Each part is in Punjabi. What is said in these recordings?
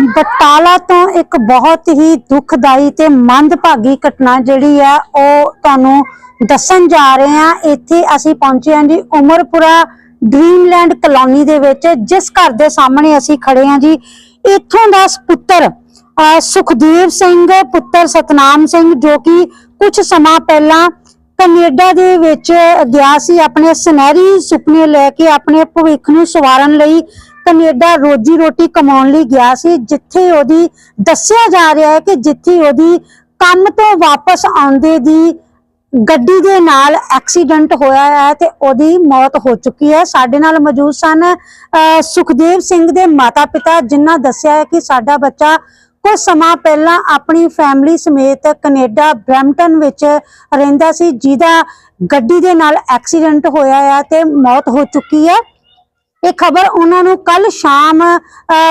ਬਟਾਲਾ ਤੋਂ ਇੱਕ ਬਹੁਤ ਹੀ ਦੁਖਦਾਈ ਤੇ ਮੰਦਭਾਗੀ ਘਟਨਾ ਜਿਹੜੀ ਹੈ ਉਹ ਤੁਹਾਨੂੰ ਦੱਸਣ ਜਾ ਰਹੇ ਹਾਂ। ਇੱਥੇ ਅਸੀਂ ਪਹੁੰਚੇ ਹਾਂ ਜੀ ਉਮਰਪੁਰਾ ਡ੍ਰੀਮਲੈਂਡ ਕਲੋਨੀ ਦੇ ਵਿੱਚ, ਜਿਸ ਘਰ ਦੇ ਸਾਹਮਣੇ ਅਸੀਂ ਖੜੇ ਹਾਂ ਜੀ। ਇੱਥੋਂ ਦਾ ਪੁੱਤਰ ਸੁਖਦੇਵ ਸਿੰਘ, ਪੁੱਤਰ ਸਤਨਾਮ ਸਿੰਘ, ਜੋ ਕਿ ਕੁਝ ਸਮਾਂ ਪਹਿਲਾਂ ਕੈਨੇਡਾ ਦੇ ਵਿੱਚ ਗਿਆ ਸੀ, ਆਪਣੇ ਸੁਨਹਿਰੀ ਸੁਪਨੇ ਲੈ ਕੇ ਆਪਣੇ ਭਵਿੱਖ ਨੂੰ ਸਵਾਰਨ ਲਈ। ਕੈਨੇਡਾ ਰੋਜੀ ਰੋਟੀ ਕਮਾਉਣ ਲਈ ਗਿਆ ਸੀ, ਜਿੱਥੇ ਉਹਦੀ ਦੱਸਿਆ ਜਾ ਰਿਹਾ ਹੈ ਕਿ ਜਿੱਥੇ ਉਹਦੀ ਕੰਮ ਤੋਂ ਵਾਪਸ ਆਉਂਦੇ ਦੀ ਗੱਡੀ ਦੇ ਨਾਲ ਐਕਸੀਡੈਂਟ ਹੋਇਆ ਹੈ ਤੇ ਉਹਦੀ ਮੌਤ ਹੋ ਚੁੱਕੀ ਹੈ। ਸਾਡੇ ਨਾਲ ਮੌਜੂਦ ਸਨ, ਅਹ, ਸੁਖਦੇਵ ਸਿੰਘ ਦੇ ਮਾਤਾ-ਪਿਤਾ, ਜਿਨ੍ਹਾਂ ਦੱਸਿਆ ਹੈ ਕਿ ਸਾਡਾ ਬੱਚਾ ਕੁਝ ਸਮਾਂ ਪਹਿਲਾਂ ਆਪਣੀ ਫੈਮਿਲੀ ਸਮੇਤ ਕੈਨੇਡਾ ਬ੍ਰੈਂਪਟਨ ਵਿੱਚ ਰਹਿੰਦਾ ਸੀ, ਜਿਹਦਾ ਗੱਡੀ ਦੇ ਨਾਲ ਐਕਸੀਡੈਂਟ ਹੋਇਆ ਹੈ ਤੇ ਮੌਤ ਹੋ ਚੁੱਕੀ ਹੈ। ਇਹ ਖਬਰ ਉਹਨਾਂ ਨੂੰ ਕੱਲ ਸ਼ਾਮ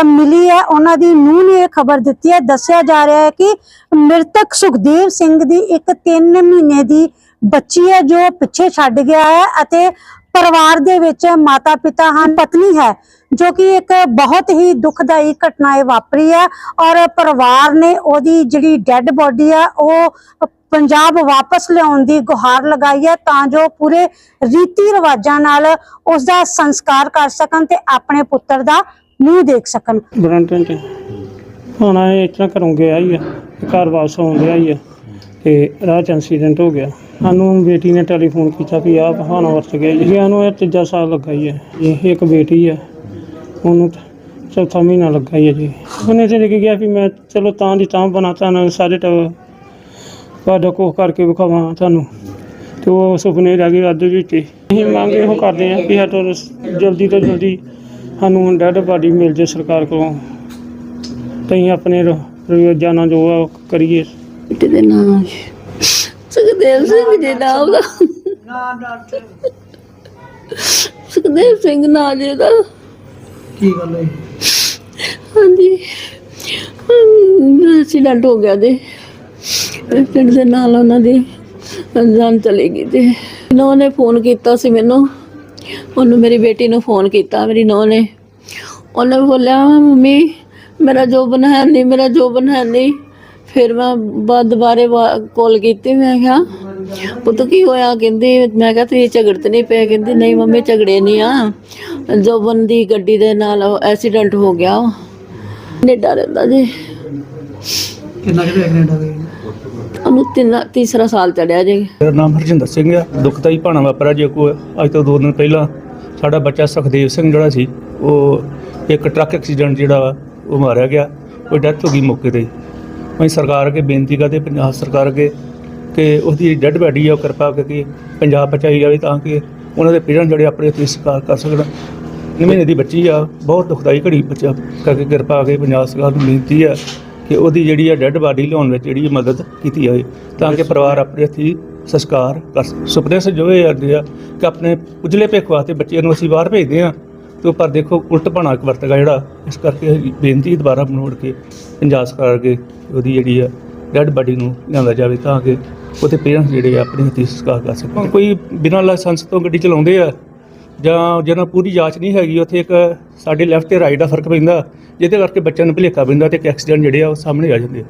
ਮਿਲੀ ਹੈ। ਉਹਨਾਂ ਦੀ ਨੂੰਹ ਨੇ ਇਹ ਖਬਰ ਦਿੱਤੀ ਹੈ। ਦੱਸਿਆ ਜਾ ਰਿਹਾ ਹੈ ਕਿ ਮ੍ਰਿਤਕ ਸੁਖਦੇਵ ਸਿੰਘ ਦੀ ਇੱਕ 3 ਮਹੀਨੇ ਦੀ ਬੱਚੀ ਹੈ, ਜੋ ਪਿੱਛੇ ਛੱਡ ਗਿਆ ਹੈ ਅਤੇ ਪਰਿਵਾਰ ਦੇ ਵਿੱਚ ਮਾਤਾ ਪਿਤਾ ਹਨ, ਪਤਨੀ ਹੈ, ਜੋ ਕਿ ਇੱਕ ਬਹੁਤ ਹੀ ਦੁਖਦਾਈ ਘਟਨਾ ਇਹ ਵਾਪਰੀ ਹੈ ਔਰ ਪਰਿਵਾਰ ਨੇ ਉਹਦੀ ਜਿਹੜੀ ਡੈੱਡ ਬੋਡੀ ਆ, ਉਹ ਪੰਜਾਬ ਵਾਪਸ ਲਿਆਉਣ ਦੀ ਗੁਹਾਰ ਲਗਾਈ ਹੈ ਤਾਂ ਜੋ ਪੂਰੇ ਰੀਤੀ ਰਿਵਾਜਾਂ ਨਾਲ ਉਸ ਦਾ ਸੰਸਕਾਰ ਕਰ ਸਕਣ ਤੇ ਆਪਣੇ ਪੁੱਤਰ ਦਾ ਮੂੰਹ ਦੇਖ ਸਕਣ। ਬਰੰਟਨ ਚ ਹੁਣ ਇਹ ਇਸ ਘਰੋਂ ਗਿਆ ਹੀ ਆ, ਘਰ ਵਾਪਸ ਆਉਣ ਹੀ ਆ ਤੇ ਰਾਹ ਚ ਐਕਸੀਡੈਂਟ ਹੋ ਗਿਆ। ਸਾਨੂੰ ਬੇਟੀ ਨੇ ਟੈਲੀਫੋਨ ਕੀਤਾ ਵੀ ਆਹ ਬਹਾਨਾ ਵਰਤ ਗਿਆ ਜੀ ਇਹਨੂੰ ਇਹ ਤੀਜਾ ਸਾਲ ਲੱਗਾ ਹੀ ਹੈ ਇਹ ਇੱਕ ਬੇਟੀ ਹੈ ਉਹਨੂੰ ਚੌਥਾ ਮਹੀਨਾ ਲੱਗਾ ਹੀ ਹੈ ਜੀ। ਉਹਨੇ ਤੇ ਲਿਖ ਗਿਆ ਵੀ ਮੈਂ ਚਲੋ ਤਾਂ ਦੀ ਤਾਂ ਬਣਾ ਤੁਹਾਨੂੰ ਸਾਰੇ ਟ ਤੁਹਾਡਾ ਕੋਹ ਕਰਕੇ ਵਿਖਾਵਾਂ ਤੁਹਾਨੂੰ। ਤੇ ਉਹ ਸੁਪਨੇ ਰਹਿ ਗਏ ਅੱਧ ਵਿੱਚ ਹੀ। ਅਸੀਂ ਮੰਗ ਇਹੋ ਕਰਦੇ ਹਾਂ ਕਿ ਸਾਡਾ ਰਸ- ਜਲਦੀ ਤੋਂ ਜਲਦੀ ਸਾਨੂੰ ਡੈਡ ਬਾਡੀ ਮਿਲ ਜੇ ਸਰਕਾਰ ਕੋਲੋਂ। ਤੇ ਅਸੀਂ ਆਪਣੇ ਰ- ਰੋਜ਼ਾਨਾ ਜੋ ਆ ਉਹ ਕਰੀਏ। ਬੇਟੇ ਦੇ ਨਾਮ ਸੁਖਦੇਵ ਸਿੰਘ ਜੀ ਨਾਮ ਦਾ। ਸੁਖਦੇਵ ਸਿੰਘ ਨਾਂ ਜੀ ਦਾ। ਕੀ ਗੱਲ ਹੋਈ? ਹਾਂਜੀ। ਐਕਸੀਡੈਂਟ ਹੋ ਗਿਆ ਜੀ। ਪਿੰਡ ਦੇ ਨਾਲ ਉਹਨਾਂ ਦੀ ਜਾਨ ਚਲੀ ਗਈ ਤੇ ਨੌ ਨੇ ਫੋਨ ਕੀਤਾ ਸੀ ਮੈਨੂੰ। ਉਹਨੂੰ ਮੇਰੀ ਬੇਟੀ ਨੂੰ ਫੋਨ ਕੀਤਾ, ਮੇਰੀ ਨੌ ਨੇ। ਉਹਨੇ ਬੋਲਿਆ, ਮੰਮੀ, ਮੇਰਾ ਜੋਬਨ ਹੈ ਨਹੀਂ ਮੇਰਾ ਜੋਬਨ ਹੈ ਨਹੀਂ ਫਿਰ ਮੈਂ ਬਾਅਦ ਦੁਬਾਰੇ ਕਾਲ ਕੀਤੀ, ਮੈਂ ਕਿਹਾ, ਪੁੱਤ, ਕੀ ਹੋਇਆ? ਕਹਿੰਦੀ, ਮੈਂ ਕਿਹਾ, ਤੁਸੀਂ ਝਗੜ ਤੇ ਨਹੀਂ ਪਏ? ਕਹਿੰਦੀ, ਨਹੀਂ ਮੰਮੀ, ਝਗੜੇ ਨਹੀਂ ਆ। ਜੋਬਨ ਦੀ ਗੱਡੀ ਦੇ ਨਾਲ ਐਕਸੀਡੈਂਟ ਹੋ ਗਿਆ। ਕੈਨੇਡਾ ਰਹਿੰਦਾ ਜੀ ਕਿੰਨਾ ਕਿਤੇ ਕੈਨੇਡਾ ਗਏ ਉਹਨੂੰ ਤਿੰਨ ਤੀਸਰਾ ਸਾਲ ਚੜਿਆ ਜੀ। ਮੇਰਾ ਨਾਮ ਹਰਜਿੰਦਰ ਸਿੰਘ ਆ, ਦੁਖਦਾਈ ਭਾਣਾ ਵਾਪਰਿਆ ਜੇ ਕੋ ਅੱਜ ਤੋਂ ਦੋ ਦਿਨ ਪਹਿਲਾਂ ਸਾਡਾ ਬੱਚਾ ਸੁਖਦੇਵ ਸਿੰਘ ਜਿਹੜਾ ਸੀ, ਉਹ ਇੱਕ ਟਰੱਕ ਐਕਸੀਡੈਂਟ ਜਿਹੜਾ ਵਾ, ਉਹ ਮਾਰਿਆ ਗਿਆ। ਉਹ ਡੈਥ ਹੋ ਗਈ ਮੌਕੇ ਤੇ। ਮੈਂ ਸਰਕਾਰ ਅੱਗੇ ਬੇਨਤੀ ਕਰਦੇ, ਪੰਜਾਬ ਸਰਕਾਰ ਅੱਗੇ, ਕਿ ਉਹਦੀ ਡੈੱਡ ਬੈਡੀ ਆ, ਉਹ ਕਿਰਪਾ ਕਰਕੇ ਪੰਜਾਬ ਪਹੁੰਚਾਈ ਜਾਵੇ ਤਾਂ ਕਿ ਉਹਨਾਂ ਦੇ ਪੇਰੈਂਟ ਜਿਹੜੇ ਆਪਣੇ ਉੱਤੇ ਸਤਿਕਾਰ ਕਰ ਸਕਣ। ਨੌਂ ਮਹੀਨੇ ਦੀ ਬੱਚੀ ਆ, ਬਹੁਤ ਦੁਖਦਾਈ ਘੜੀ ਬੱਚਾ ਕਰਕੇ ਕਿਰਪਾ ਕਰਕੇ ਪੰਜਾਬ ਸਰਕਾਰ ਨੂੰ ਬੇਨਤੀ ਆ ਕਿ ਉਹਦੀ ਜਿਹੜੀ ਆ ਡੈੱਡ ਬਾਡੀ ਲਿਆਉਣ ਵਿੱਚ ਜਿਹੜੀ ਮਦਦ ਕੀਤੀ ਜਾਵੇ ਤਾਂ ਕਿ ਪਰਿਵਾਰ ਆਪਣੇ ਹੱਥੀਂ ਸੰਸਕਾਰ ਕਰ ਸਕੇ। ਸੁਪਨੇ ਸਜੋਏ ਜਾਂਦੇ ਆ ਕਿ ਆਪਣੇ ਉਜਲੇ ਭੇਖ ਵਾਸਤੇ ਬੱਚੇ ਨੂੰ ਅਸੀਂ ਬਾਹਰ ਭੇਜਦੇ ਆ ਤੇ ਉਹ ਪਰ ਦੇਖੋ ਉਲਟ ਭਾਣਾ ਇੱਕ ਵਰਤਗਾ ਜਿਹੜਾ ਇਸ ਕਰਕੇ ਬੇਨਤੀ ਦੁਬਾਰਾ ਮਨੋੜ ਕੇ ਪੰਜਾਬ ਸਰਕਾਰ ਅੱਗੇ ਉਹਦੀ ਜਿਹੜੀ ਆ ਡੈੱਡ ਬਾਡੀ ਨੂੰ ਲਿਆਂਦਾ ਜਾਵੇ ਤਾਂ ਕਿ ਉਹਦੇ ਪੇਰੈਂਟਸ ਜਿਹੜੇ ਆ ਆਪਣੇ ਹੱਥੀਂ ਸੰਸਕਾਰ ਕਰ ਸਕਣ। ਕੋਈ ਬਿਨਾਂ ਲਾਇਸੈਂਸ ਤੋਂ ਗੱਡੀ ਚਲਾਉਂਦੇ ਆ ਜਾਂ ਜਿਹਨਾਂ ਪੂਰੀ ਜਾਂਚ ਨਹੀਂ ਹੈਗੀ, ਉੱਥੇ ਇੱਕ ਸਾਡੇ ਲੈਫਟ ਤੇ ਰਾਈਟ ਦਾ ਫ਼ਰਕ ਪੈਂਦਾ, ਜਿਹਦੇ ਕਰਕੇ ਬੱਚਿਆਂ ਨੂੰ ਭੁਲੇਖਾ ਪੈਂਦਾ ਤੇ ਇੱਕ ਐਕਸੀਡੈਂਟ ਜਿਹੜੇ ਆ ਉਹ ਸਾਹਮਣੇ ਆ ਜਾਂਦੇ ਆ।